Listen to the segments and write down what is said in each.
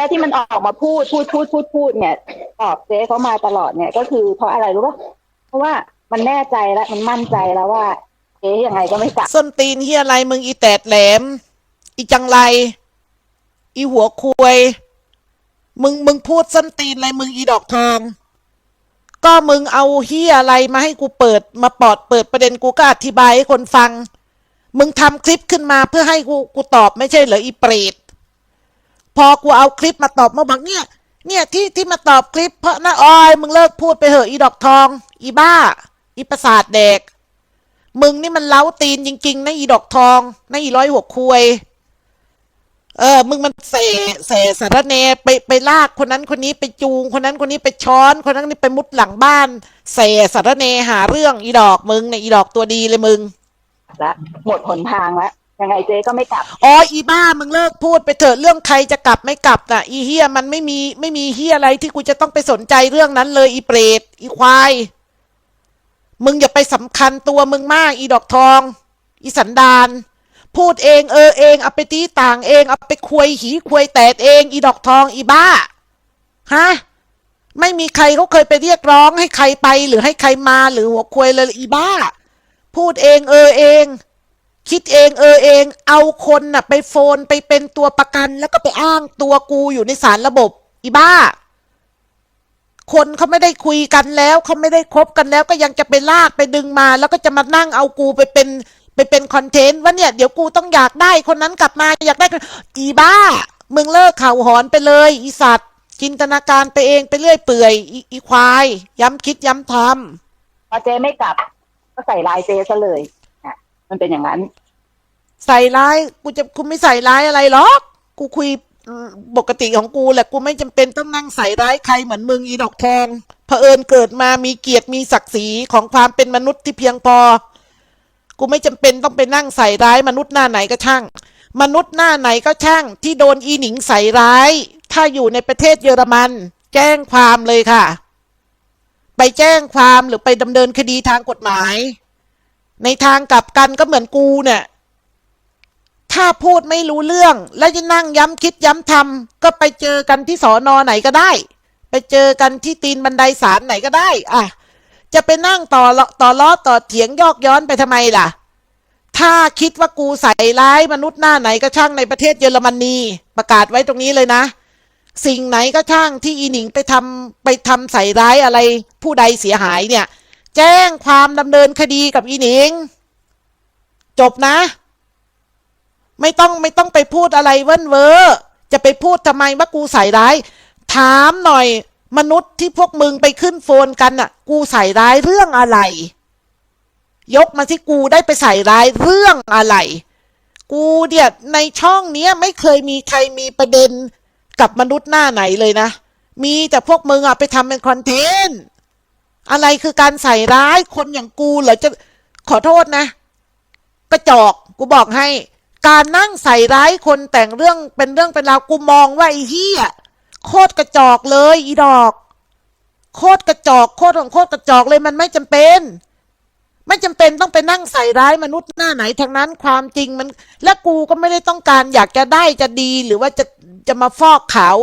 แล้วที่มันออกมาพูดพูดพูดพูดพูดเนี่ยตอบเจ๊เขามาตลอดเนี่ยก็คือเพราะอะไรรู้ป่ะเพราะว่ามันแน่ใจแล้วมันมั่นใจแล้วว่าเจ๊ยังไงก็ไม่กลับส้นตีนเฮียอะไรมึงอีแตดแหลม อีจังไร อีหัวควยมึงมึงพูดส้นตีนอะไรมึงอีดอกทองก็มึงเอาเฮียอะไรมาให้กูเปิด มาปอดเปิดประเด็นกูก็อธิบายให้คนฟัง มึงทำคลิปขึ้นมาเพื่อให้กูกูตอบไม่ใช่เหรออีเปรต พอกูเอาคลิปมาตอบมาบอกเนี่ย เนี่ยที่ที่มาตอบคลิป เพราะนะออยมึงเลิกพูดไปเหอะอีดอกทอง อีบ้า อีประสาทแดกมึงนี่มันเล้าตีนจริงๆนะอีดอกทองนะอีร้อยหัวคุยเออ มึงมันเสเสสารเนไปไปลากคนนั้นคนนี้ไปจูง คนนั้นคนนี้ไปช้อน คนนั้นนี่ไปมุดหลังบ้าน เสสารเนหาเรื่องอีดอกมึงเนี่ยอีดอกตัวดีเลยมึงแล้วหมดหนทางแล้ว ยังไงเจ๊ก็ไม่กลับ อ๋ออีบ้ามึงเลิกพูดไปเถอะเรื่องใครจะกลับไม่กลับน่ะ อีเฮียมันไม่มีไม่มีเฮียอะไรที่กูจะต้องไปสนใจเรื่องนั้นเลย อีเปรตอีควาย มึงอย่าไปสำคัญตัวมึงมาก อีดอกทอง อีสันดาน พูดเองเออเองเอาไปตีต่างเองเอาไปควยหีควยแตดเอง อีดอกทองอีบ้าฮะไม่มีใครเขาเคยไปเรียกร้องให้ใครไปหรือให้ใครมาหรือหัวควยเลยอีบ้า พูดเองเออเอง คิดเองเออเอง เอาคนน่ะไปโฟนไปเป็นตัวประกัน แล้วก็ไปอ้างตัวกูอยู่ในสารระบบ อีบ้า คนเขาไม่ได้คุยกันแล้วเขาไม่ได้คบกันแล้วก็ยังจะไปลากไปดึงมา แล้วก็จะมานั่งเอากูไปเป็นไปเป็นคอนเทนต์ว่าเนี่ยเดี๋ยวกูต้องอยากได้คนนั้นกลับมาอยากได้คนอีบ้า มึงเลิกเข่าหอนไปเลย อีสัตว์จินตนาการไปเองไปเรื่อยเปื่อยอีอีควาย ย้ำคิดย้ำทำพอเจไม่กลับ ก็ใส่ลายเจซะเลยอะมันเป็นอย่างนั้น ใส่ร้ายกูจะกูไม่ใส่ร้ายอะไรหรอกกูคุยปกติของกูแหละกูไม่จำเป็นต้องนั่งใส่ร้ายใครเหมือนมึงอีดอกทองเผอิญเกิดมามีเกียรติมีศักดิ์ศรีของความเป็นมนุษย์ที่เพียงพอ กูไม่จำเป็นต้องไปนั่งใส่ร้ายมนุษย์หน้าไหนก็ช่าง มนุษย์หน้าไหนก็ช่าง ที่โดนอีหนิงใส่ร้าย ถ้าอยู่ในประเทศเยอรมัน แจ้งความเลยค่ะ ไปแจ้งความหรือไปดำเนินคดีทางกฎหมาย ในทางกลับกันก็เหมือนกูเนี่ย ถ้าพูดไม่รู้เรื่อง แล้วจะนั่งย้ำคิดย้ำทำก็ไปเจอกันที่สอนอไหนก็ได้ ไปเจอกันที่ตีนบันไดศาลไหนก็ได้อะจะไปนั่งต่อล้อต่อล้อต่อเถียงยอกย้อนไปทำไมล่ะ ถ้าคิดว่ากูใส่ร้ายมนุษย์หน้าไหนก็ช่างในประเทศเยอรมนีประกาศไว้ตรงนี้เลยนะ สิ่งไหนก็ช่างที่อีหนิงไปทำไปทำใส่ร้ายอะไรผู้ใดเสียหายเนี่ย แจ้งความดำเนินคดีกับอีหนิง จบนะ ไม่ต้องไม่ต้องไปพูดอะไรเว้นเวอร์จะไปพูดทำไมว่ากูใส่ร้าย ถามหน่อยมนุษย์ที่พวกมึงไปขึ้นโฟนกันน่ะ กูใส่ร้ายเรื่องอะไร ยกมาที่กูได้ไปใส่ร้ายเรื่องอะไร กูเนี่ยในช่องเนี้ยไม่เคยมีใครมีประเด็นกับมนุษย์หน้าไหนเลยนะ มีแต่พวกมึงอะไปทำเป็นคอนเทนต์อะไรคือการใส่ร้ายคนอย่างกูเหรอจะขอโทษนะ กระจอกกูบอกให้ การนั่งใส่ร้ายคนแต่งเรื่องเป็นเรื่องเป็นราวกูมองว่าไอ้เหี้ยโคตรกระจอกเลยอีดอก โคตรกระจอกโคตรของโคตรกระจอกเลยมันไม่จำเป็น ไม่จำเป็นต้องไปนั่งใส่ร้ายมนุษย์หน้าไหนทั้งนั้นความจริงมัน และกูก็ไม่ได้ต้องการอยากจะได้จะดีหรือว่าจะจะมาฟอกขาว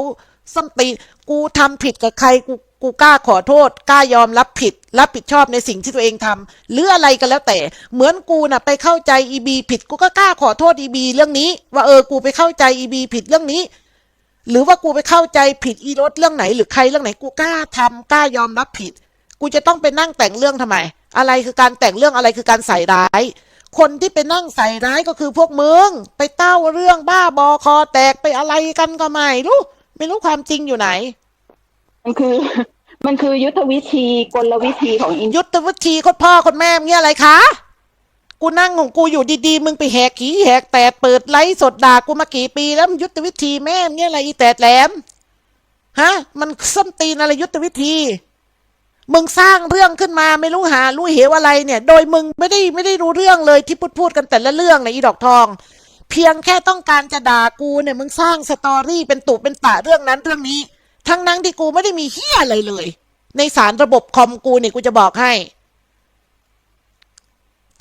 ส้มตีกูทำผิดกับใครกู กูกล้าขอโทษ กล้ายอมรับผิด รับผิดชอบในสิ่งที่ตัวเองทำหรืออะไรก็แล้วแต่ เหมือนกูน่ะไปเข้าใจอีบีผิด กูก็กล้าขอโทษอีบีเรื่องนี้ ว่าเออกูไปเข้าใจอีบีผิดเรื่องนี้ หรือว่ากูไปเข้าใจผิดอีรถเรื่องไหน หรือใครเรื่องไหน กูกล้าทำกล้ายอมรับผิด กูจะต้องไปนั่งแต่งเรื่องทำไม อะไรคือการแต่งเรื่องอะไรคือการใส่ร้าย คนที่ไปนั่งใส่ร้ายก็คือพวกมึงไปเต้าเรื่องบ้าบอคอแตกไปอะไรกันก็ไม่รู้ไม่รู้ความจริงอยู่ไหนมันคือ มันคือยุทธวิธีกลวิธีของอินยุทธวิธีคตรพ่อคนแม่เงี้ยอะไรคะกูนั่งของกูอยู่ดีๆ มึงไปแหกขี้แหกแตดเปิดไลฟ์สดด่ากูมากี่ปีแล้วยุทธวิธีแม่เงี้ยอะไรอีแตดแหลมฮะ มันส้นตีนอะไรยุทธวิธี มึงสร้างเรื่องขึ้นมาไม่รู้หารู้เหวอะไรเนี่ย โดยมึงไม่ได้ไม่ได้รู้เรื่องเลยที่พูดพูดกันแต่ละเรื่องในอีดอกทอง เพียงแค่ต้องการจะด่ากูเนี่ย มึงสร้างสตอรี่เป็นตุเป็นตะเรื่องนั้นเรื่องนี้ ทั้งนั้นที่กูไม่ได้มีเฮียอะไรเลย ในสารระบบคอมกูเนี่ยกูจะบอกให้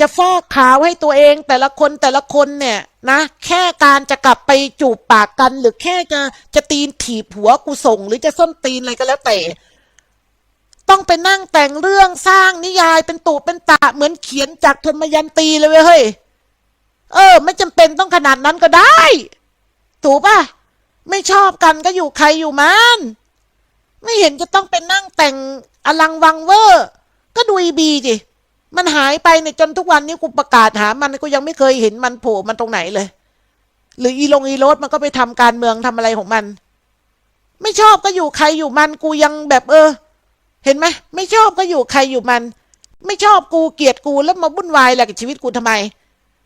จะฟอกขาวให้ตัวเองแต่ละคนแต่ละคนเนี่ยนะ แค่การจะกลับไปจูบปากกัน หรือแค่จะจะตีนถีบหัวกูส่ง หรือจะส้นตีนอะไรก็แล้วแต่ต้องไปนั่งแต่งเรื่องสร้างนิยายเป็นตูเป็นตะเหมือนเขียนจากธนมยันตีเลยเว้ยเฮ้ย เออ ไม่จำเป็นต้องขนาดนั้นก็ได้ ถูกป่ะ ไม่ชอบกันก็อยู่ใครอยู่มันไม่เห็นจะต้องเป็นนั่งแต่งอลังวังเวอร์ก็ดูอีบีดิมันหายไปเนี่ยจนทุกวันนี้กูประกาศหา มันกูยังไม่เคยเห็นมันโผล่มันตรงไหนเลย หรืออีลงอีโรสมันก็ไปทำการเมืองทำอะไรของมัน ไม่ชอบก็อยู่ใครอยู่มันกูยังแบบเออ เห็นไหมไม่ชอบก็อยู่ใครอยู่มัน ไม่ชอบกูเกลียดกูแล้วมาวุ่นวายอะไรกับชีวิตกูทำไม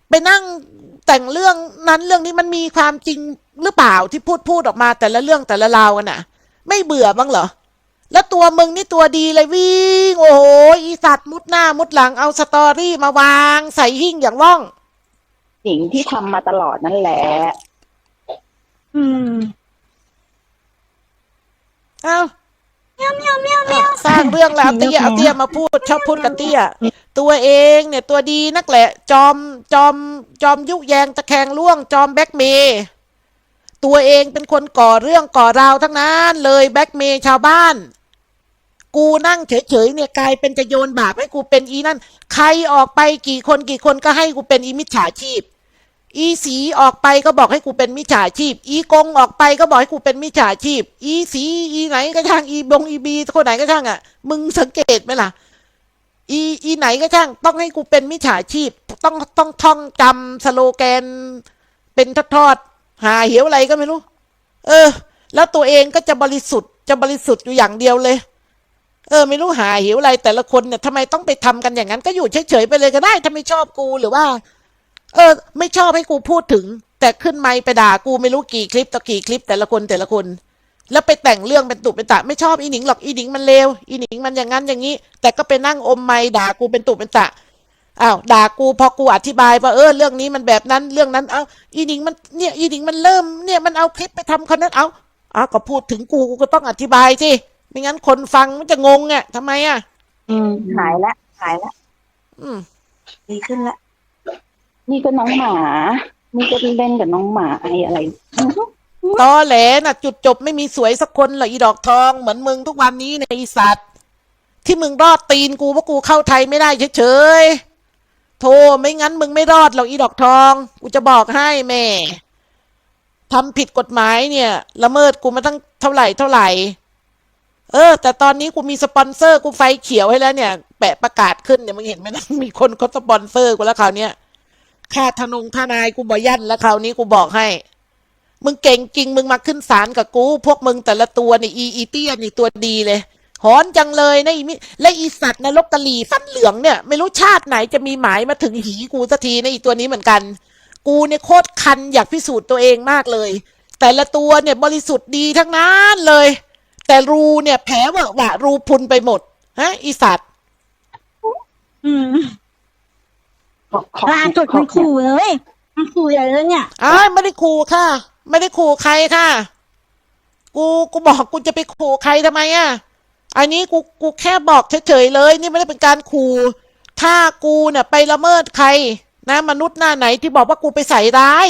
ไปนั่ง แต่งเรื่องนั้นเรื่องนี้มันมีความจริงหรือเปล่าที่พูดพูดออกมาแต่ละเรื่องแต่ละราวกันน่ะ ไม่เบื่อบ้างเหรอ แล้วตัวมึงนี่ตัวดีเลยวิ่งโอ้โหอีสัตว์มุดหน้ามุดหลังเอาสตอรี่มาวางใส่หิ้งอย่างว่องสิ่งที่ทำมาตลอดนั่นแหละ อืมเอาเมียวเมียวเมียวเมียวสร้างเรื่องแล้วเอาเตี้ยเอาเตี้ยมาพูดชอบพูดกับเตี้ย ตัวเองเนี่ยตัวดีนักแหละ จอมจอมจอมยุแยงตะแคงล่วงจอมแบ็กเมย์ตัวเองเป็นคนก่อเรื่องก่อราวทั้งนั้นเลยแบ็กเมย์ชาวบ้าน กูนั่งเฉยๆเนี่ยกลายเป็นจะโยนบาปให้กูเป็นอีนั่น ใครออกไปกี่คนกี่คนก็ให้กูเป็นอีมิจฉาชีพ อีสีออกไปก็บอกให้กูเป็นมิจฉาชีพ อีกงออกไปก็บอกให้กูเป็นมิจฉาชีพ อีสีอีไหนก็ช่างอีบงอีบีคนไหนก็ช่างอะ มึงสังเกตไหมล่ะ อีอีไหนก็ช่าง ต้องให้กูเป็นมิจฉาชีพ ต้องต้องท่องจำสโลแกน เป็นทอดๆหาเหวอะไรก็ไม่รู้ เออ แล้วตัวเองก็จะบริสุทธิ์จะบริสุทธิ์อยู่อย่างเดียวเลย เออ ไม่รู้หาเหวอะไรแต่ละคนเนี่ยทำไมต้องไปทำกันอย่างนั้นก็อยู่เฉยๆไปเลยก็ได้ถ้าไม่ชอบกูหรือว่า เออ ไม่ชอบให้กูพูดถึง แต่ขึ้นไมค์ไปด่ากูไม่รู้กี่คลิปต่อกี่คลิปแต่ละคนแต่ละคน แล้วไปแต่งเรื่องเป็นตุเป็นตะไม่ชอบอีหนิงหรอกอีหนิงมันเลวอีหนิงมันอย่างนั้นอย่างนี้ แต่ก็ไปนั่งอมไมค์ด่ากูเป็นตุเป็นตะอ้าวด่ากูพอกูอธิบายว่าเออเรื่องนี้มันแบบนั้นเรื่องนั้นเอาอีหนิงมันเนี่ยอีหนิงมันเริ่มเนี่ยมันเอาคลิปไปทำคนนั้นเอาเอาก็พูดถึงกูกูก็ต้องอธิบายสิไม่งั้นคนฟังมันจะงงอะทำไมอะ อืมหายละหายละอืม ดีขึ้นละ นี่ก็น้องหมา นี่ก็เล่นกับน้องหมาไอ้อะไร ตอแหลน่ะ จุดจบไม่มีสวยสักคนเหรออีดอกทองเหมือนมึงทุกวันนี้ในยอ้สัตว์ ที่มึงรอดตีนกูเพราะกูเข้าไทยไม่ได้เฉยๆโธ่ไม่งั้นมึงไม่รอดหรอกอีดอกทอง กูจะบอกให้แม่ทำผิดกฎหมายเนี่ย ละเมิดกูมาตั้งเท่าไหร่เท่าไหร่ เออ แต่ตอนนี้กูมีสปอนเซอร์กูไฟเขียวให้แล้วเนี่ย แปะประกาศขึ้นเนี่ยมึงเห็นไหมนะมีคนเขาสปอนเซอร์กูแล้วคราวเนี้ย ค่าทนงทนายกูบ่ยันแล้วคราวนี้กูบอกให้ มึงเก่งจริง มึงมาขึ้นศาลกับกู พวกมึงแต่ละตัวนี่อีอีเตี้ยนี่ตัวดีเลยหอนจังเลยนะอีมิและอีสัตว์นรกกะหลีฟันเหลืองเนี่ย ไม่รู้ชาติไหนจะมีหมายมาถึงหีกูสักทีนะอีตัวนี้เหมือนกัน กูเนี่ยโคตรคันอยากพิสูจน์ตัวเองมากเลย แต่ละตัวเนี่ยบริสุทธิ์ดีทั้งนั้นเลย แต่รูเนี่ยแผลเวอะหวะรูพุนไปหมดฮะอีสัตว์ อืม ขอขอล่าสุดมันขู่เลยมันขู่ใหญ่เลยเนี่ยอ้ายไม่ได้ขู่ค่ะ ไม่ได้ขู่ใครค่ะ กูกูบอกกูจะไปขู่ใครทำไมอะ อันนี้กูกูแค่บอกเฉยๆเลย นี่ไม่ได้เป็นการขู่ถ้ากูเนี่ยไปละเมิดใคร นะ มนุษย์หน้าไหนที่บอกว่ากูไปใส่ร้าย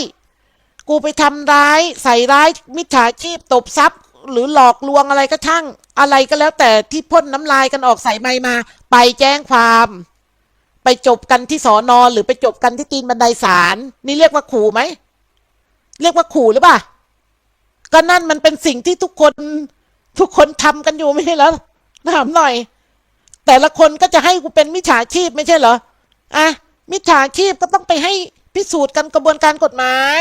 กูไปทำร้าย ใส่ร้ายมิจฉาชีพตบทรัพย์หรือหลอกลวงอะไรก็ช่าง อะไรก็แล้วแต่ที่พ่นน้ำลายกันออกใส่ไมค์มา ไปแจ้งความ ไปจบกันที่สอนอหรือไปจบกันที่ตีนบันไดศาลนี่เรียกว่าขู่ไหมเรียกว่าขู่หรือเปล่าก็นั่นมันเป็นสิ่งที่ทุกคนทุกคนทำกันอยู่ไม่ใช่เหรอถามหน่อย แต่ละคนก็จะให้กูเป็นมิจฉาชีพไม่ใช่เหรออะมิจฉาชีพก็ต้องไปให้พิสูจน์กันกระบวนการกฎหมาย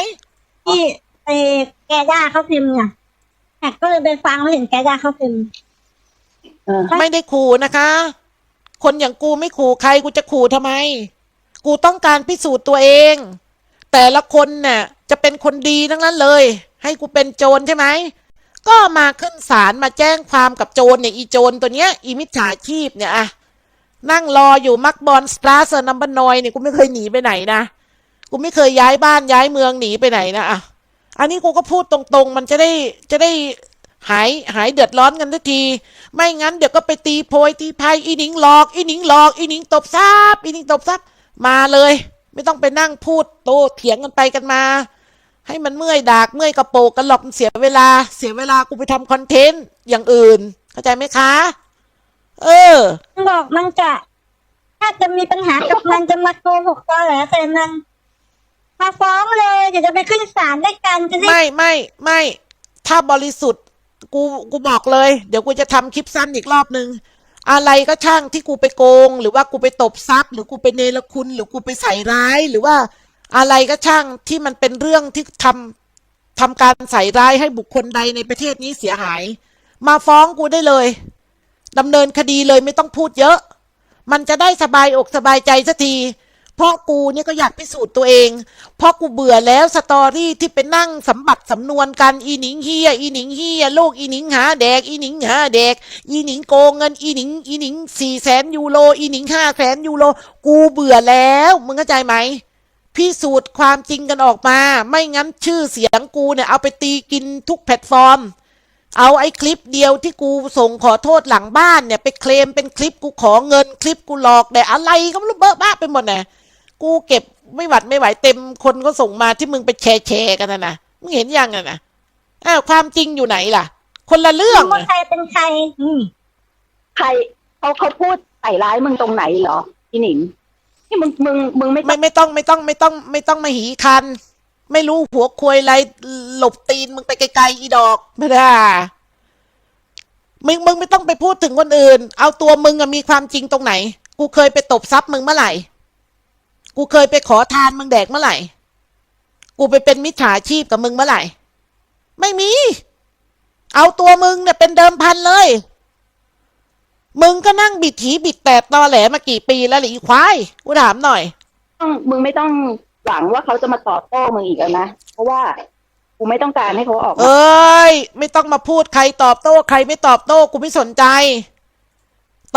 ที่ไอ้แกด้าเขาพิมพ์เนี่ยแขกก็เลยไปฟังแล้วเห็นแกด้าเขาพิมพ์เออไม่ได้ขู่นะคะ คนอย่างกูไม่ขู่ใครกูจะขู่ทำไม กูต้องการพิสูจน์ตัวเอง แต่ละคนเนี่ยจะเป็นคนดีทั้งนั้นเลย ให้กูเป็นโจรใช่ไหมก็มาขึ้นศาลมาแจ้งความกับโจรเนี่ยอีโจรตัวเนี้ยอีมิจฉาชีพเนี่ยอะนั่งรออยู่มักบอลสตราเซอร์นัมเบอร์นอยเนี่ยกูไม่เคยหนีไปไหนนะกูไม่เคยย้ายบ้านย้ายเมืองหนีไปไหนนะอะอันนี้กูก็พูดตรงๆ มันจะได้จะได้ หายหายเดือดร้อนกันทันที ไม่งั้นเดี๋ยวก็ไปตีโพยตีพายอีหนิงหลอก อีหนิงหลอก อีหนิงตบซับอีหนิงตบซับมาเลย ไม่ต้องไปนั่งพูดโตเถียงกันไปกันมา ให้มันเมื่อยดากเมื่อยกระโปกกันหรอกมันเสียเวลา เสียเวลากูไปทำคอนเทนต์อย่างอื่น เข้าใจไหมคะ เออมันบอกมันจะถ้าจะมีปัญหากับมันจะมาโกหกตอแหลใส่มันมาฟ้องเลยเดี๋ยวจะไปขึ้นศาลด้วยกันจะได้ไม่ไม่ไม่ถ้าบริสุทธิ์ กูกูบอกเลย เดี๋ยวกูจะทำคลิปสั้นอีกรอบนึง อะไรก็ช่างที่กูไปโกง หรือว่ากูไปตบทรัพย์ หรือกูไปเนรคุณ หรือกูไปใส่ร้ายหรือว่าอะไรก็ช่างที่มันเป็นเรื่องที่ทำทำการใส่ร้ายให้บุคคลใดในประเทศนี้เสียหาย มาฟ้องกูได้เลยดำเนินคดีเลยไม่ต้องพูดเยอะ มันจะได้สบายอกสบายใจสักที เพราะกูเนี่ยก็อยากพิสูจน์ตัวเอง เพราะกูเบื่อแล้วสตอรี่ที่ไปนั่งสำบัดสำนวนกันอีหนิงเฮียอีหนิงเฮียลูกอีหนิงหาแดกอีหนิงหาแดกอีหนิงโกงเงินอีหนิงอีหนิงสี่แสนยูโรอีหนิงห้าแสนยูโรกูเบื่อแล้วมึงเข้าใจไหมพิสูจน์ความจริงกันออกมา ไม่งั้นชื่อเสียงกูเนี่ยเอาไปตีกินทุกแพลตฟอร์มเอาไอ้คลิปเดียวที่กูส่งขอโทษหลังบ้านเนี่ยไปเคลมเป็นคลิปกูขอเงินคลิปกูหลอกแต่อะไรก็ไม่รู้เบอะบ้าไปหมดนะ กูเก็บไม่หวัดไม่ไหวเต็มคนก็ส่งมาที่มึงไปแชร์แชร์กันนะนะมึงเห็นยังอะนะอ้าวความจริงอยู่ไหนล่ะ คนละเรื่องว่าอะใครเป็นใคร อืมใครเขาเขาพูดใส่ร้ายมึงตรงไหนเหรอพี่หนิงที่มึงมึงมึงไม่ไม่ไม่ต้องไม่ต้องไม่ต้อง ไม่ต้องมาหีคัน ไม่รู้หัวควยอะไรหลบตีนมึงไปไกลๆอีดอกไม่ได้มึงมึงไม่ต้องไปพูดถึงคนอื่น เอาตัวมึงอะมีความจริงตรงไหน กูเคยไปตบทรัพย์มึงเมื่อไหร่ กูเคยไปขอทานมึงแดกเมื่อไหร่ กูไปเป็นมิจฉาชีพกับมึงเมื่อไหร่ ไม่มี เอาตัวมึงเนี่ยเป็นเดิมพันเลย มึงก็นั่งบิดถีบิดแตดตอแหลมากี่ปีแล้วหรืออีควาย กูถามหน่อยต้องมึงไม่ต้องหวังว่าเขาจะมาตอบโต้มึงอีกแล้วนะ เพราะว่ากูไม่ต้องการให้เขาออก เอมา้ย ไม่ต้องมาพูดใครตอบโต้ ใครไม่ตอบโต้ กูไม่สนใจ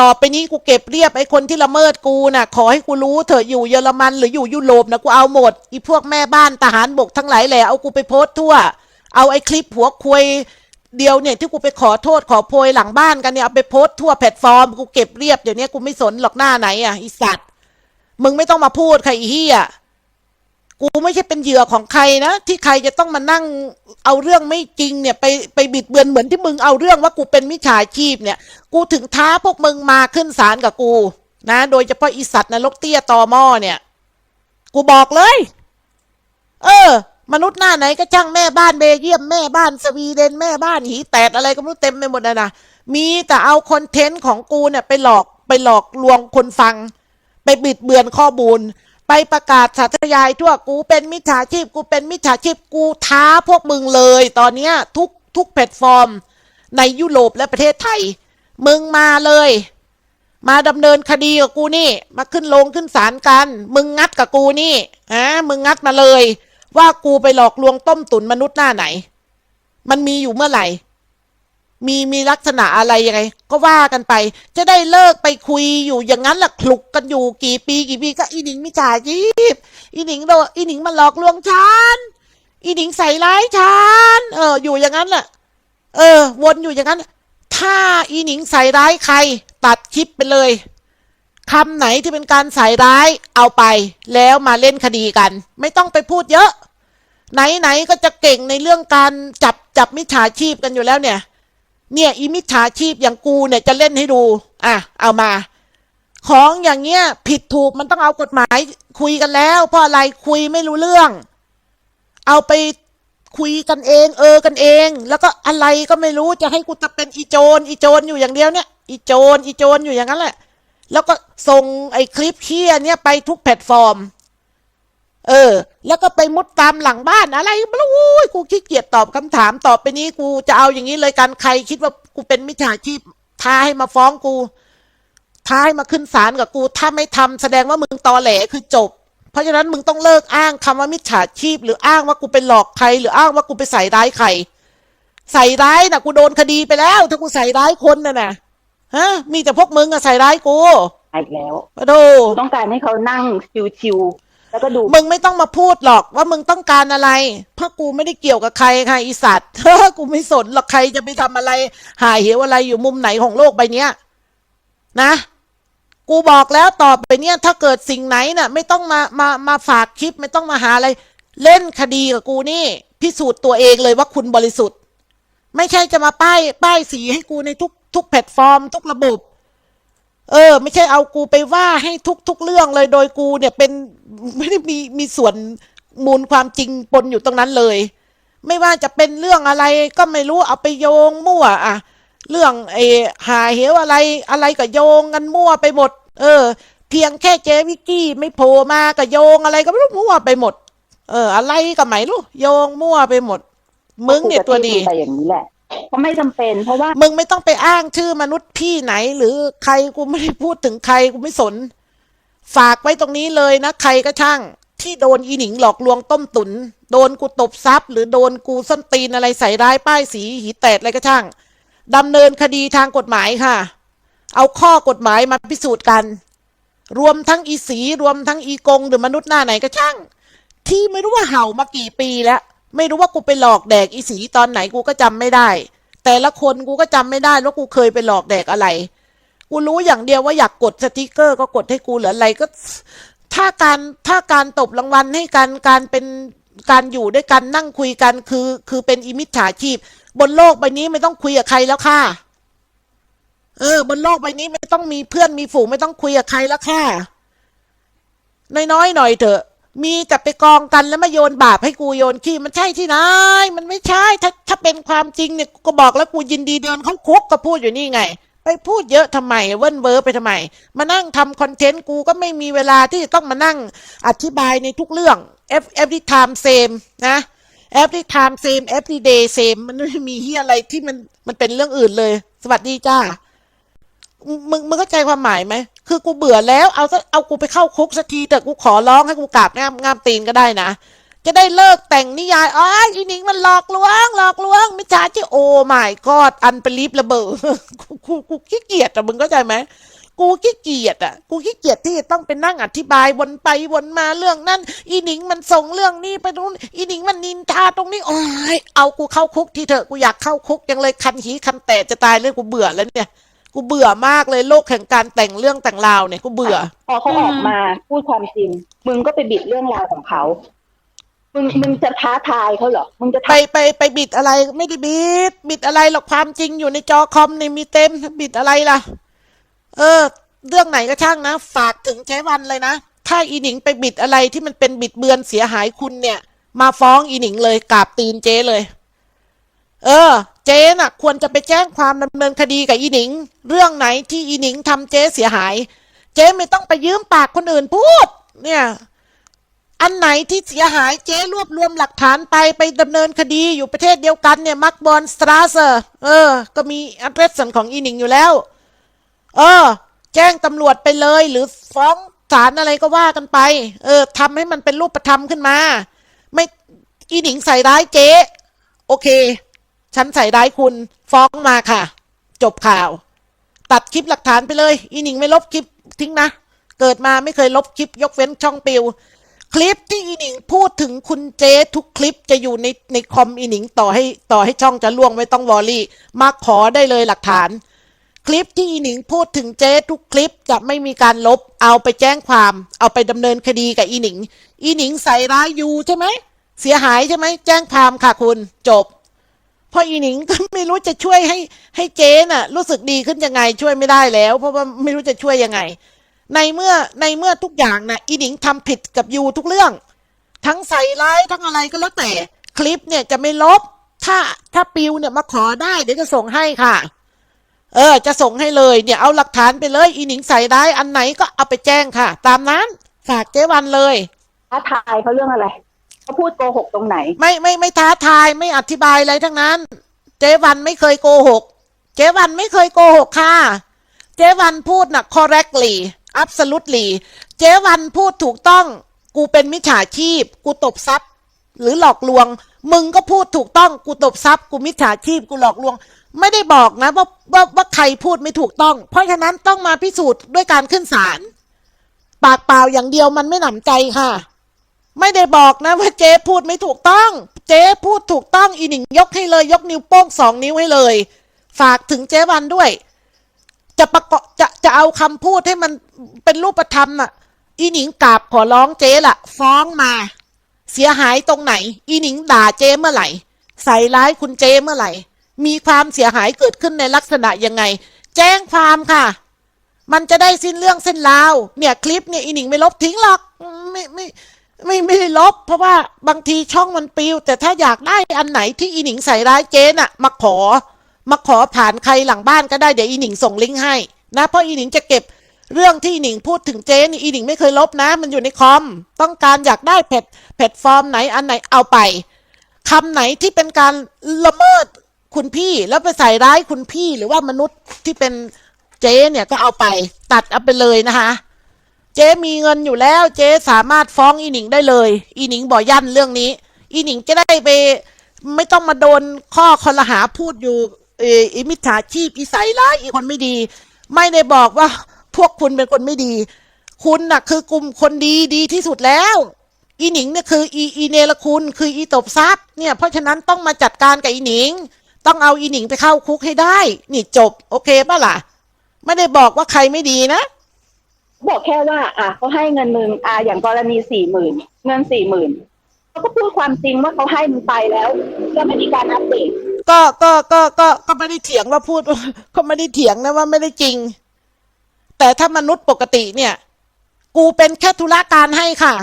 ต่อไปนี้กูเก็บเรียบไอ้คนที่ละเมิดกูน่ะ ขอให้กูรู้เถอะอยู่เยอรมันหรืออยู่ยุโรปนะกูเอาหมดอีพวกแม่บ้านทหารบกทั้งหลายแหละเอากูไปโพสต์ทั่ว เอาไอ้คลิปหัวควยเดียวเนี่ยที่กูไปขอโทษขอโพยหลังบ้านกันเนี่ยเอาไปโพสต์ทั่วแพลตฟอร์มกูเก็บเรียบเดี๋ยวนี้กูไม่สนหรอกหน้าไหนอะอีสัตว์มึงไม่ต้องมาพูดใครอีเหี้ย กูไม่ใช่เป็นเหยื่อของใครนะ ที่ใครจะต้องมานั่งเอาเรื่องไม่จริงเนี่ยไปไปบิดเบือนเหมือนที่มึงเอาเรื่องว่ากูเป็นมิจฉาชีพเนี่ย กูถึงท้าพวกมึงมาขึ้นศาลกับกูนะ โดยเฉพาะอีสัตว์นรกเตี้ยตอม้อเนี่ย กูบอกเลย เออ มนุษย์หน้าไหนก็ช่างแม่บ้านเบเยียมแม่บ้านสวีเดนแม่บ้านหีแตดอะไรก็ไม่รู้เต็มไปหมดเลยนะมีแต่เอาคอนเทนต์ของกูเนี่ยไปหลอกไปหลอกลวงคนฟัง ไปบิดเบือนข้อมูล ไปประกาศสาธยายทั่วกูเป็นมิจฉาชีพ กูเป็นมิจฉาชีพกูท้าพวกมึงเลย ตอนเนี้ยทุกทุกแพลตฟอร์ม ในยุโรปและประเทศไทย มึงมาเลย มาดำเนินคดีกับกูนี่ มาขึ้นลงขึ้นศาลกัน มึงงัดกับกูนี่ฮะมึงงัดมาเลย ว่ากูไปหลอกลวงต้มตุ๋นมนุษย์หน้าไหน มันมีอยู่เมื่อไหร่ มีมีลักษณะอะไรยังไง ก็ว่ากันไป จะได้เลิกไปคุยอยู่อย่างนั้นแหละคลุกกันอยู่กี่ปีกี่ปีก็อีหนิงมิจฉาชีพอีหนิงโดนอีหนิงมันหลอกลวงฉันอีหนิงใส่ร้ายฉันเออ อยู่อย่างนั้นแหละเออ วนอยู่อย่างนั้น ถ้าอีหนิงใส่ร้ายใคร ตัดคลิปไปเลยคำไหนที่เป็นการใส่ร้ายเอาไป แล้วมาเล่นคดีกัน ไม่ต้องไปพูดเยอะ ไหนๆก็จะเก่งในเรื่องการจับจับมิจฉาชีพกันอยู่แล้วเนี่ย เนี่ยอีมิจฉาชีพอย่างกูเนี่ยจะเล่นให้ดู อะ เอามา ของอย่างเงี้ย ผิดถูกมันต้องเอากฎหมายคุยกันแล้วเพราะอะไรคุยไม่รู้เรื่อง เอาไปคุยกันเอง เออกันเอง แล้วก็อะไรก็ไม่รู้จะให้กูจะเป็นอีโจรอีโจรอยู่อย่างเดียวเนี่ย อีโจรอีโจรอยู่อย่างนั้นแหละ แล้วก็ส่งไอ้คลิปเคียเนี่ยไปทุกแพลตฟอร์ม เออ แล้วก็ไปมุดตามหลังบ้านอะไรไม่รู้อุ้ยกูขี้เกียจตอบคำถามตอบไปนี้กูจะเอาอย่างนี้เลยกันใครคิดว่ากูเป็นมิจฉาชีพท้าให้มาฟ้องกู ท้าให้มาขึ้นศาลกับกู ถ้าไม่ทำแสดงว่ามึงตอแหลคือจบ เพราะฉะนั้นมึงต้องเลิกอ้างคำว่ามิจฉาชีพ หรืออ้างว่ากูไปหลอกใคร หรืออ้างว่ากูไปใส่ร้ายใครใส่ร้ายนะกูโดนคดีไปแล้ว ถ้ากูใส่ร้ายคนน่ะนะฮะ มีแต่พวกมึงอะใส่ร้ายกูอีกแล้วมาดูกูต้องการให้เขานั่งชิวๆ แล้วก็ดูมึงไม่ต้องมาพูดหรอกว่ามึงต้องการอะไร เพราะกูไม่ได้เกี่ยวกับใครค่ะอีสัตว์ กูไม่สนหรอกใครจะไปทำอะไร หายเหวอะไรอยู่มุมไหนของโลกใบเนี้ย นะ กูบอกแล้วต่อไปเนี่ยถ้าเกิดสิ่งไหนน่ะ ไม่ต้องมามามาฝากคลิปไม่ต้องมาหาอะไร เล่นคดีกับกูนี่ พิสูจน์ตัวเองเลยว่าคุณบริสุทธิ์ ไม่ใช่จะมาป้ายป้ายสีให้กูในทุกทุกแพลตฟอร์ม ทุกระบบ เออ ไม่ใช่เอากูไปว่าให้ทุกทุกเรื่องเลยโดยกูเนี่ยเป็นไม่ได้มีมีส่วนมูลความจริงปนอยู่ตรงนั้นเลย ไม่ว่าจะเป็นเรื่องอะไรก็ไม่รู้เอาไปโยงมั่วอะเรื่องไอ้หาเหวอะไรอะไรก็โยงกันมั่วไปหมด เออ เพียงแค่เจวิกกี้ไม่โผล่มาก็โยงอะไรก็ไม่รู้มั่วไปหมด เออ อะไรก็ไม่รู้โยงมั่วไปหมด มึงเนี่ยตัวดีไปอย่างนี้แหละ เพราะไม่จำเป็น เพราะว่ามึงไม่ต้องไปอ้างชื่อมนุษย์พี่ไหน หรือใครกูไม่ได้พูดถึงใครกูไม่สน ฝากไว้ตรงนี้เลยนะ ใครก็ช่าง ที่โดนอีหนิงหลอกลวงต้มตุน โดนกูตบทรัพย์หรือโดนกูส้นตีนอะไรใส่ร้ายป้ายสีหีแตดอะไรก็ช่างดำเนินคดีทางกฎหมายค่ะ เอาข้อกฎหมายมาพิสูจน์กัน รวมทั้งอีสีรวมทั้งอีกง หรือมนุษย์หน้าไหนก็ช่าง ที่ไม่รู้ว่าเห่ามากี่ปีแล้ว ไม่รู้ว่ากูไปหลอกแดกอีสีตอนไหนกูก็จำไม่ได้ แต่ละคนกูก็จำไม่ได้ว่ากูเคยไปหลอกแดกอะไร กูรู้อย่างเดียวว่าอยากกดสติกเกอร์ก็กดให้กูเหลืออะไรก็ ถ้าการถ้าการตบรางวัลให้กันการเป็นการอยู่ด้วยกันนั่งคุยกันคือ คือเป็นอิมิจฉาชีพ บนโลกใบนี้ไม่ต้องคุยกับใครแล้วค่ะ เออ บนโลกใบนี้ไม่ต้องมีเพื่อนมีฝูงไม่ต้องคุยกับใครแล้วค่ะน้อยๆหน่อยเถอะ มีแต่ไปกองกันแล้วมาโยนบาปให้กูโยนขี้มันใช่ที่ไหนมันไม่ใช่ถ้าถ้าเป็นความจริงเนี่ยกูก็บอกแล้วกูยินดีเดินเข้าคุกก็พูดอยู่นี่ไง ไปพูดเยอะทำไมเวิ้นเวอร์ไปทำไม มานั่งทำคอนเทนต์กูก็ไม่มีเวลาที่จะต้องมานั่งอธิบายในทุกเรื่อง every time same นะ every time same every day same มันไม่มีที่อะไรที่มันมันเป็นเรื่องอื่นเลย สวัสดีจ้ามึงมึงเข้าใจความหมายไหม คือกูเบื่อแล้วเอาซะเอากูไปเข้าคุกสักทีแต่กูขอร้องให้กูกราบงามงามตีนก็ได้นะ จะได้เลิกแต่งนิยายอ๋ออีนิงมันหลอกลวง หลอกลวงไม่จ้าที่โอ้ไม่กอดอันเป็นลิฟระเบิดกูกูกูขี้เกียจอะมึงเข้าใจไหมกูขี้เกียจอะกูขี้เกียจที่ต้องไปนั่งอธิบายวนไปวนมาเรื่องนั้น อีหนิงมันส่งเรื่องนี้ไปนู้นอีหนิงมันนินทาตรงนี้โอ้ยเอากูเข้าคุกทีเถอะ กูอยากเข้าคุกยังเลยคันหีคันแตกจะตายเลยกูเบื่อแล้วเนี่ย กูเบื่อมากเลยโลกแห่งการแต่งเรื่องแต่งราวเนี่ยกูเบื่อ พอเขาออกมาพูดความจริง มึงก็ไปบิดเรื่องราวของเขามึงมึงจะท้าทายเขาเหรอ มึงจะไปท้าไปไปบิดอะไรไม่ได้บิด บิดอะไรหรอกความจริงอยู่ในจอคอมเนี่ยมีเต็มบิดอะไรล่ะ เออ เรื่องไหนก็ช่างนะ ฝากถึงเจ๊วันเลยนะ ถ้าอีหนิงไปบิดอะไรที่มันเป็นบิดเบือนเสียหายคุณเนี่ย มาฟ้องอีหนิงเลยกราบตีนเจ๊เลย เออ เจ๊น่ะควรจะไปแจ้งความดำเนินคดีกับอีหนิง เรื่องไหนที่อีหนิงทำเจ๊เสียหาย เจ๊ไม่ต้องไปยืมปากคนอื่นพูด เนี่ย อันไหนที่เสียหายเจ๊รวบรวมหลักฐานไปไปดำเนินคดีอยู่ประเทศเดียวกันเนี่ยมักบอลสตราเซอร์เออ ก็มีอัดเรสของอีหนิงอยู่แล้ว เออ แจ้งตำรวจไปเลยหรือฟ้องศาลอะไรก็ว่ากันไป เออทำให้มันเป็นรูปธรรมขึ้นมา ไม่อีหนิงใส่ร้ายเจ๊ โอเค ฉันใส่ร้ายคุณฟ้องมาค่ะ จบข่าว ตัดคลิปหลักฐานไปเลย อีหนิงไม่ลบคลิปทิ้งนะ เกิดมาไม่เคยลบคลิปยกเว้นช่องปิว คลิปที่อีหนิงพูดถึงคุณเจทุกคลิปจะอยู่ในในคอมอีหนิงต่อให้ต่อให้ช่องจะล่วงไม่ต้องวอรี่มาขอได้เลยหลักฐาน คลิปที่อีหนิงพูดถึงเจทุกคลิปจะไม่มีการลบ เอาไปแจ้งความ เอาไปดำเนินคดีกับอีหนิง อีหนิงใส่ร้ายยูใช่ไหมเสียหายใช่ไหมแจ้งความค่ะคุณจบ พราะอีหนิงก็ไม่รู้จะช่วยให้ให้เจ๊น่ะ รู้สึกดีขึ้นยังไงช่วยไม่ได้แล้ว เพราะว่าไม่รู้จะช่วยยังไง ในเมื่อในเมื่อทุกอย่างนะอีหนิงทำผิดกับยูทุกเรื่อง ทั้งใส่ร้ายทั้งอะไรก็แล้วแต่ คลิปเนี่ยจะไม่ลบ ถ้าถ้าปิวเนี่ยมาขอได้เดี๋ยวจะส่งให้ค่ะ เออ จะส่งให้เลยเนี่ยเอาหลักฐานไปเลย อีหนิงใส่ร้ายอันไหนก็เอาไปแจ้งค่ะ ตามนั้นฝากเจ๊วันเลยท้าทายเขาเรื่องอะไร เขาพูดโกหกตรงไหน ไม่ไม่ไม่ท้าทายไม่อธิบายอะไรทั้งนั้น เจวันไม่เคยโกหก เจวันไม่เคยโกหกค่ะ เจวันพูดนะ correctly absolutely เจวันพูดถูกต้อง กูเป็นมิจฉาชีพ กูตบทรัพย์ หรือหลอกลวง มึงก็พูดถูกต้องกูตบทรัพย์กูมิจฉาชีพกูหลอกลวง ไม่ได้บอกนะว่าว่าว่าใครพูดไม่ถูกต้อง เพราะฉะนั้นต้องมาพิสูจน์ด้วยการขึ้นศาลปากเปล่าอย่างเดียวมันไม่หนำใจค่ะ ไม่ได้บอกนะว่าเจ๊พูดไม่ถูกต้อง เจ๊พูดถูกต้องอีหนิงยกให้เลยยกนิ้วโป้งสองนิ้วให้เลย ฝากถึงเจ๊วันด้วย จะประกอบจะจะเอาคำพูดให้มันเป็นรูปธรรมน่ะ อีหนิงกราบขอร้องเจ๊ละฟ้องมา เสียหายตรงไหน อีหนิงด่าเจ๊เมื่อไหร่ ใส่ร้ายคุณเจ๊เมื่อไหร่ มีความเสียหายเกิดขึ้นในลักษณะยังไง แจ้งความค่ะ มันจะได้สิ้นเรื่องเส้นราวเนี่ยคลิปเนี่ยอีหนิงไม่ลบทิ้งหรอกไม่ไม่ไม่ ไม่ได้ลบ เพราะว่าบางทีช่องมันปิว แต่ถ้าอยากได้อันไหนที่อีหนิงใส่ร้ายเจ๊น่ะ มาขอ มาขอผ่านใครหลังบ้านก็ได้เดี๋ยวอีหนิงส่งลิงก์ให้นะเพราะอีหนิงจะเก็บเรื่องที่อีหนิงพูดถึงเจนี่อีหนิงไม่เคยลบนะ มันอยู่ในคอม ต้องการอยากได้แพลตแพลตฟอร์มไหนอันไหนเอาไปคำไหนที่เป็นการละเมิดคุณพี่แล้วไปใส่ร้ายคุณพี่หรือว่ามนุษย์ที่เป็นเจ๊เนี่ยก็เอาไปตัดเอาไปเลยนะคะ เจ๊มีเงินอยู่แล้ว เจ๊สามารถฟ้องอีหนิงได้เลย อีหนิงบ่ยั่นเรื่องนี้ อีหนิงจะได้ไป ไม่ต้องมาโดนข้อคอรหาพูดอยู่เอออีมิจฉาชีพอีใสร้ายอีคนไม่ดี ไม่ได้บอกว่า พวกคุณเป็นคนไม่ดี คุณน่ะ คือกลุ่มคนดีดีที่สุดแล้ว อีหนิงเนี่ยคืออีอีเนรคุณ คืออีตบทรัพย์เนี่ยเพราะฉะนั้นต้องมาจัดการกับอีหนิง ต้องเอาอีหนิงไปเข้าคุกให้ได้ นี่จบ โอเคป่ะล่ะ ไม่ได้บอกว่าใครไม่ดีนะ บอกแค่ว่า อะเขาให้เงินมึงอะอย่างกรณีสี่หมื่นเงินสี่หมื่นเขาก็พูดความจริงว่าเขาให้มึงไปแล้วก็ไม่มีการอัปเดตก็ก็ก็ก็ก็ไม่ได้เถียงว่าพูดก็ไม่ได้เถียงนะว่าไม่ได้จริง แต่ถ้ามนุษย์ปกติเนี่ย กูเป็นแค่ธุระการให้ค่ะ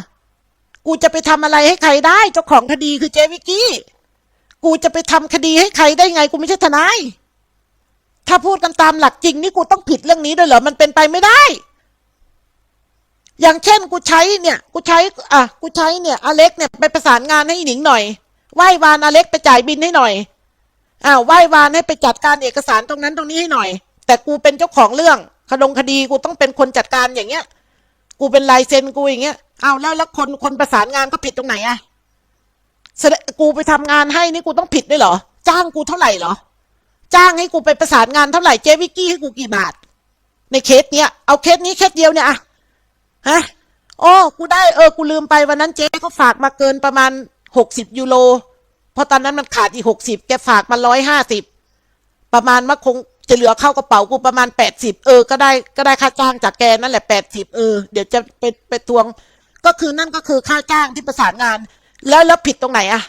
กูจะไปทำอะไรให้ใครได้เจ้าของคดีคือเจวิกี้กูจะไปทำคดีให้ใครได้ไง กูไม่ใช่ทนายถ้าพูดกันตามหลักจริงนี่กูต้องผิดเรื่องนี้ด้วยเหรอมันเป็นไปไม่ได้ อย่างเช่นกูใช้เนี่ยกูใช้อะกูใช้เนี่ยอเล็กเนี่ยไปประสานงานให้หนิงหน่อยไหว้วานอเล็กไปจ่ายบินให้หน่อยอ้าวไหว้วานให้ไปจัดการเอกสารตรงนั้นตรงนี้ให้หน่อย แต่กูเป็นเจ้าของเรื่องคดงคดีกูต้องเป็นคนจัดการอย่างเงี้ย กูเป็นลายเซ็นกูอย่างเงี้ยเอาแล้วแล้วคนคนประสานงานก็ผิดตรงไหนอะกูไปทำงานให้นี่กูต้องผิดด้วยเหรอ จ้างกูเท่าไหร่เหรอ จ้างให้กูไปประสานงานเท่าไหร่เจวิกกี้ให้กูกี่บาท ในเคสเนี้ยเอาเคสนี้เคสเดียวเนี่ยอะ ฮะโอ้กูได้เออกูลืมไปวันนั้นเจ๊เขาฝากมาเกินประมาณหกสิบยูโรเพราะตอนนั้นมันขาดอีกหกสิบแกฝากมาร้อยห้าสิบประมาณว่าคงจะเหลือเข้ากระเป๋ากูประมาณแปดสิบเออก็ได้ก็ได้ค่าจ้างจากแกนั่นแหละแปดสิบเออเดี๋ยวจะไปไปทวง ก็คือนั่นก็คือค่าจ้างที่ประสานงาน แล้วแล้วผิดตรงไหนอะ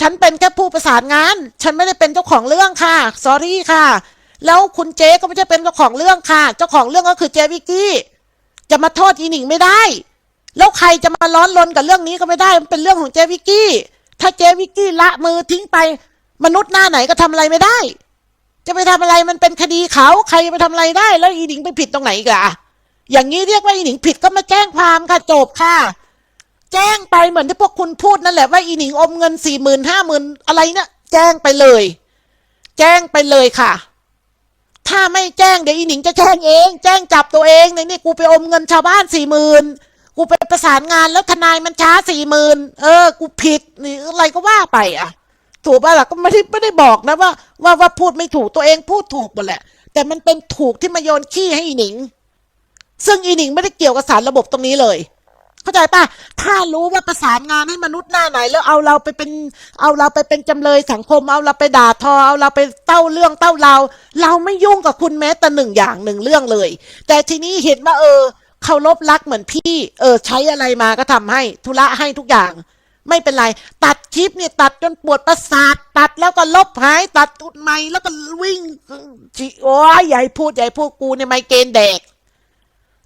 ฉันเป็นแค่ผู้ประสานงาน ฉันไม่ได้เป็นเจ้าของเรื่องค่ะสอรี่ค่ะ แล้วคุณเจ๊ก็ไม่ใช่เป็นเจ้าของเรื่องค่ะ เจ้าของเรื่องก็คือเจวิกกี้ จะมาโทษอีหนิงไม่ได้ แล้วใครจะมาร้อนรนกับเรื่องนี้ก็ไม่ได้ มันเป็นเรื่องของเจวิกกี้ ถ้าเจวิกกี้ละมือทิ้งไป มนุษย์หน้าไหนก็ทำอะไรไม่ได้ จะไปทำอะไรมันเป็นคดีเขาใครไปทำอะไรได้ แล้วอีหนิงไปผิดตรงไหนอีกอะอย่างนี้เรียกว่าอีหนิงผิดก็มาแจ้งความค่ะจบค่ะ แจ้งไปเหมือนที่พวกคุณพูดนั่นแหละว่าอีหนิงอมเงินสี่หมื่นห้าหมื่นอะไรเนี่ยแจ้งไปเลย แจ้งไปเลยค่ะ ถ้าไม่แจ้งเดี๋ยวอีหนิงจะแจ้งเอง แจ้งจับตัวเองในนี่กูไปอมเงินชาวบ้านสี่หมื่นกูไปประสานงานแล้วทนายมันช้าสี่หมื่นเออ กูผิดนี่อะไรก็ว่าไปอะ ถูกป่ะล่ะก็ไม่ได้ไม่ได้บอกนะว่า ว่าว่าพูดไม่ถูกตัวเองพูดถูกหมดแหละ แต่มันเป็นถูกที่มาโยนขี้ให้อีหนิง ซึ่งอีหนิงไม่ได้เกี่ยวกับสารระบบตรงนี้เลย เข้าใจป่ะ ถ้ารู้ว่าประสานงานให้มนุษย์หน้าไหน แล้วเอาเราไปเป็นเอาเราไปเป็นจำเลยสังคม เอาเราไปด่าทอ เอาเราไปเต้าเรื่องเต้าเรา เราไม่ยุ่งกับคุณแม้แต่หนึ่งอย่างหนึ่งเรื่องเลย แต่ทีนี้เห็นว่าเออเคารพรักเหมือนพี่ เออ ใช้อะไรมาก็ทำให้ธุระให้ทุกอย่าง ไม่เป็นไร ตัดคลิปเนี่ยตัดจนปวดประสาท ตัดแล้วก็ลบหาย ตัดตุดใหม่แล้วก็วิ่งโอ้ยใหญ่พูดใหญ่พูดกูเนี่ยไมเกรนแดก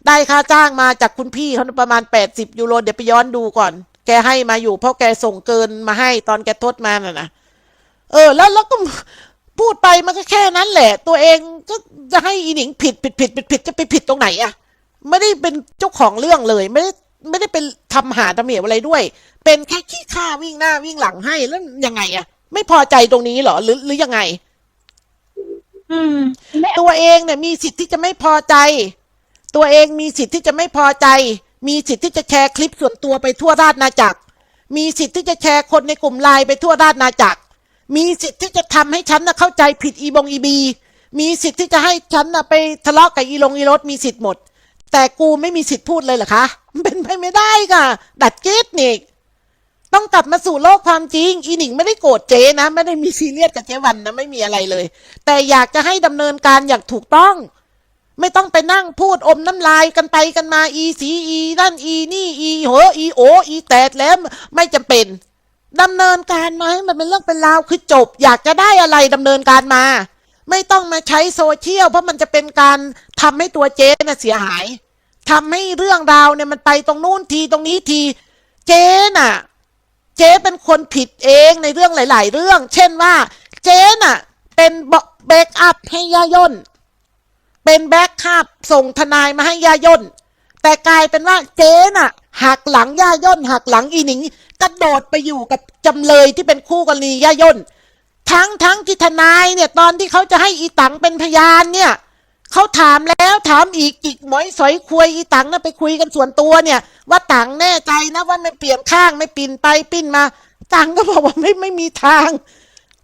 ได้ค่าจ้างมาจากคุณพี่เขาประมาณแปดสิบยูโรเดี๋ยวไปย้อนดูก่อน แกให้มาอยู่ เพราะแกส่งเกินมาให้ตอนแกทดมาน่ะนะเออ แล้วแล้วก็พูดไปมันก็แค่นั้นแหละ ตัวเองก็จะให้อีหนิงผิดผิดผิดผิดผิดจะไปผิดตรงไหนอะไม่ได้เป็นเจ้าของเรื่องเลยไม่ได้ไม่ได้เป็นทำหาทำเหวอะไรด้วย เป็นแค่ขี้ข้าวิ่งหน้าวิ่งหลังให้แล้วยังไงอะไม่พอใจตรงนี้เหรอหรือหรือยังไง อืมตัวเองเนี่ยมีสิทธิ์ที่จะไม่พอใจ ตัวเองมีสิทธิ์ที่จะไม่พอใจ มีสิทธิ์ที่จะแชร์คลิปส่วนตัวไปทั่วราชนาจักร มีสิทธิ์ที่จะแชร์คนในกลุ่มไลน์ไปทั่วราชนาจักร มีสิทธิ์ที่จะทำให้ฉันนะเข้าใจผิดอีบงอีบี มีสิทธิ์ที่จะให้ฉันนะไปทะเลาะกับอีลงอีรถมีสิทธิ์หมด แต่กูไม่มีสิทธิ์พูดเลยเหรอคะมันเป็นไปไม่ได้ค่ะ ดัดเกตนี่ต้องกลับมาสู่โลกความจริง อีหนิงไม่ได้โกรธเจ๊นะ ไม่ได้มีซีเรียสกับเจ๊วันนะไม่มีอะไรเลย แต่อยากจะให้ดำเนินการอย่างถูกต้อง ไม่ต้องไปนั่งพูดอมน้ำลายกันไปกันมาอีสีอีนั่นอีนี่อีเหออีโออีแตดแล้วไม่จำเป็นดำเนินการมาให้มันเป็นเรื่องเป็นราวคือจบ อยากจะได้อะไรดำเนินการมา ไม่ต้องมาใช้โซเชียลเพราะมันจะเป็นการทำให้ตัวเจ๊น่ะเสียหายทำให้เรื่องราวเนี่ยมันไปตรงนู้นทีตรงนี้ที เจ๊น่ะ เจ๊เป็นคนผิดเองในเรื่องหลาย ๆ เรื่อง เช่นว่า เจ๊น่ะ เป็นเบรกอัพให้ย่าย่น เป็นแบ็กคัพส่งทนายมาให้ยาย่น แต่กลายเป็นว่าเจ๊น่ะหักหลังย่าย่นหักหลังอีหนิงกระโดดไปอยู่กับจำเลยที่เป็นคู่กรณีย่าย่น ทั้งทั้งที่ทนายเนี่ย ตอนที่เขาจะให้อีตังเป็นพยานเนี่ยเขาถามแล้วถามอีกจิกหมอยสอยคุยอีตังนะไปคุยกันส่วนตัวเนี่ย ว่าตังแน่ใจนะว่าไม่เปลี่ยนข้างไม่ปิ่นไปปิ้นมา ตังก็บอกว่าไม่ไม่มีทาง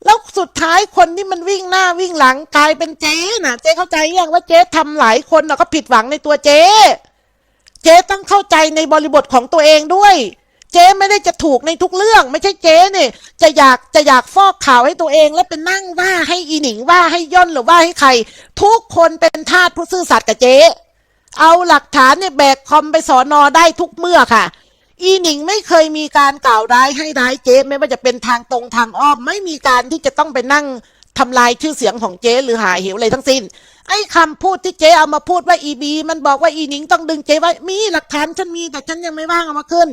แล้วสุดท้ายคนที่มันวิ่งหน้าวิ่งหลังกลายเป็นเจ๊น่ะ เจ๊เข้าใจยังว่าเจ๊ทำหลายคนน่ะก็ผิดหวังในตัวเจ๊ เจ๊ต้องเข้าใจในบริบทของตัวเองด้วย เจ๊ไม่ได้จะถูกในทุกเรื่อง ไม่ใช่เจ๊เนี่ยจะอยากจะอยากฟอกข่าวให้ตัวเอง แล้วเป็นนั่งว่าให้อีหนิงว่าให้ย่นหรือว่าให้ใคร ทุกคนเป็นทาสผู้ซื่อสัตย์กับเจ๊ เอาหลักฐานเนี่ยแบกคอมไปสอนอได้ทุกเมื่อค่ะ อีหนิงไม่เคยมีการกล่าวร้ายให้ร้ายเจ๊ไม่ว่าจะเป็นทางตรงทางอ้อม ไม่มีการที่จะต้องไปนั่งทำลายชื่อเสียงของเจ๊หรือหาเหวอะไรทั้งสิ้น ไอ้คำพูดที่เจ๊เอามาพูดว่าอีบี มันบอกว่าอีหนิงต้องดึงเจ๊ไว้มีหลักฐานฉันมีแต่ฉันยังไม่ว่างเอามาขึ้น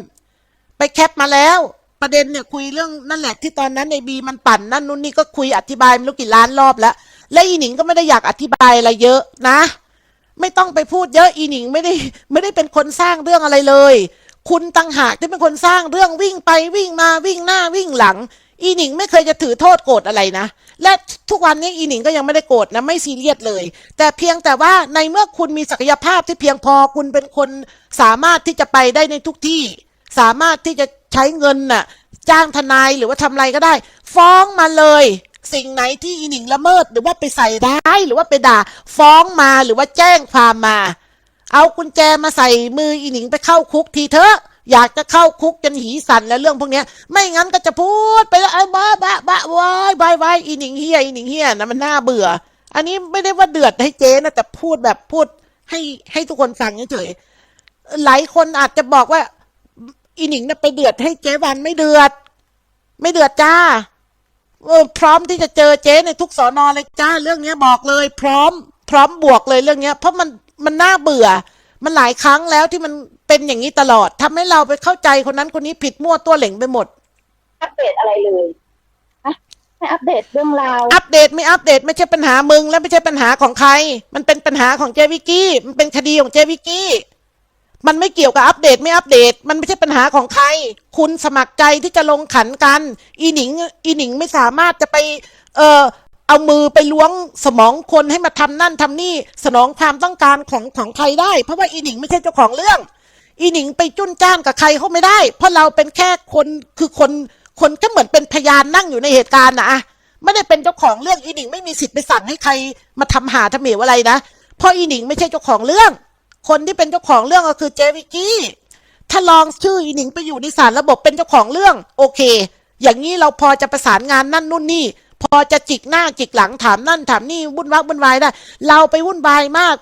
ไปแคปมาแล้ว ประเด็นเนี่ยคุยเรื่องนั่นแหละที่ตอนนั้นในบีมันปั่นนั่นนู่นนี่ก็คุยอธิบายไม่รู้กี่ล้านรอบแล้ว และอีหนิงก็ไม่ได้อยากอธิบายอะไรเยอะนะ ไม่ต้องไปพูดเยอะอีหนิงไม่ได้ไม่ได้เป็นคนสร้างเรื่องอะไรเลย คุณตังหากที่เป็นคนสร้างเรื่องวิ่งไปวิ่งมาวิ่งหน้าวิ่งหลัง อีหนิงไม่เคยจะถือโทษโกรธอะไรนะ และทุกวันนี้อีหนิงก็ยังไม่ได้โกรธนะไม่ซีเรียสเลย แต่เพียงแต่ว่าในเมื่อคุณมีศักยภาพที่เพียงพอคุณเป็นคนสามารถที่จะไปได้ในทุกที่ สามารถที่จะใช้เงินน่ะจ้างทนายหรือว่าทำอะไรก็ได้ ฟ้องมาเลย สิ่งไหนที่อีหนิงละเมิดหรือว่าไปใส่ร้ายหรือว่าไปด่า ฟ้องมาหรือว่าแจ้งความมา เอากุญแจมาใส่มืออีหนิงไปเข้าคุกทีเถอะอยากจะเข้าคุกจนหีสันแล้วเรื่องพวกนี้ไม่งั้นก็จะพูดไปแล้วไอ้บ้าบ้าบ้าวายวายวายอีหนิงเฮียอีหนิงเฮียนะมันน่าเบื่อ อันนี้ไม่ได้ว่าเดือดให้เจ๊นะแต่พูดแบบพูดให้ให้ทุกคนฟังเฉยๆหลายคนอาจจะบอกว่า อีหนิงนะไปเดือดให้เจ๊วันไม่เดือด ไม่เดือดจ้าพร้อมที่จะเจอเจ๊ในทุกสอนอเลยจ้าเรื่องเนี้ยบอกเลย พร้อม พร้อมบวกเลยเรื่องเนี้ยเพราะมัน มันน่าเบื่อ มันหลายครั้งแล้วที่มันเป็นอย่างนี้ตลอดทำให้เราไปเข้าใจคนนั้นคนนี้ผิดมั่วตัวเหล่งไปหมด อัปเดตอะไรเลยฮะไม่อัปเดตเรื่องราวอัปเดตไม่อัปเดตไม่ใช่ปัญหามึง และไม่ใช่ปัญหาของใคร มันเป็นปัญหาของเจวิกกี้มันเป็นคดีของเจวิกกี้มันไม่เกี่ยวกับอัปเดตไม่อัปเดต มันไม่ใช่ปัญหาของใคร คุณสมัครใจที่จะลงขันกัน อีหนิง อีหนิงไม่สามารถจะไป เออ เอามือไปล้วงสมองคนให้มาทำนั่นทำนี่สนองความต้องการของของใครได้ เพราะว่าอีหนิงไม่ใช่เจ้าของเรื่อง อีหนิงไปจุนจ้านกับใครเขาไม่ได้ เพราะเราเป็นแค่คนคือคนคนก็เหมือนเป็นพยานนั่งอยู่ในเหตุการณ์นะอะไม่ได้เป็นเจ้าของเรื่องอีหนิงไม่มีสิทธิ์ไปสั่งให้ใครมาทำหาทำเหวอะไรนะเพราะอีหนิงไม่ใช่เจ้าของเรื่อง คนที่เป็นเจ้าของเรื่องก็คือเจวิกี้ถ้าลองชื่ออีหนิงไปอยู่ในสารระบบเป็นเจ้าของเรื่อง โอเค อย่างนี้เราพอจะประสานงานนั่นนู่นนี่ พอจะจิกหน้าจิกหลังถามนั่นถามนี่วุ่นวักวุ่นวายได้ เราไปวุ่นวายมาก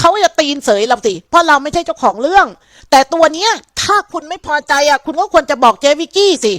เขาจะตีนเสยเราสิเพราะเราไม่ใช่เจ้าของเรื่อง แต่ตัวเนี้ยถ้าคุณไม่พอใจอะ คุณก็ควรจะบอกเจวิกกี้สิ